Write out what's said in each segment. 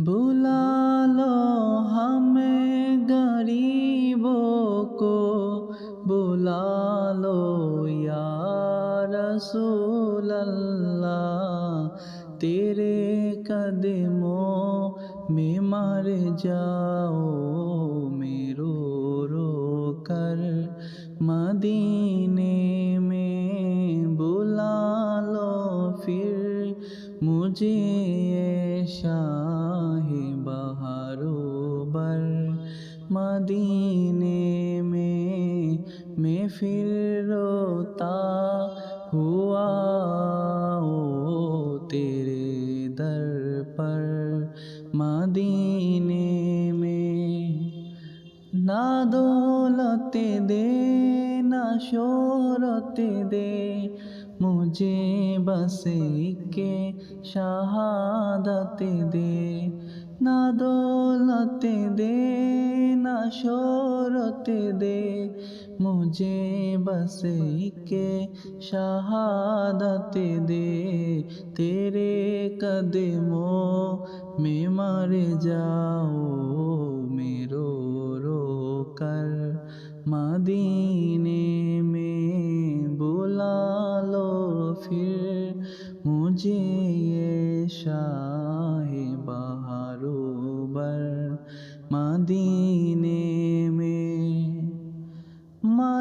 बुला लो हमें गरीबों को बुला लो या रसूल अल्लाह तेरे कदमों में मर जाओ मेरो रो कर मदीने में बुला लो फिर मुझे ये शाह मदीने में मैं फिर रोता हुआ, ओ तेरे दर पर मदीने में। ना दौलत दे, ना शोहरत दे, मुझे बस के शहादत दे। ना दौलत दे ना शोहरत दे मुझे बस के शहादत दे तेरे कदमों में मर जाओ मेरो रो कर मदीने में बुला लो फिर मुझे ये शाह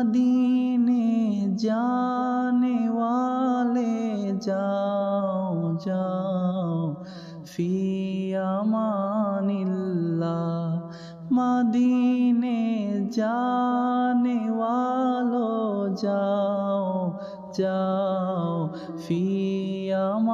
মদিনে জানেওয়ালে যাও যাও। ফিয়ামানিল্লা মদিনে জানেওয়ালো যাও যাও। ফিয়ামানিল্লা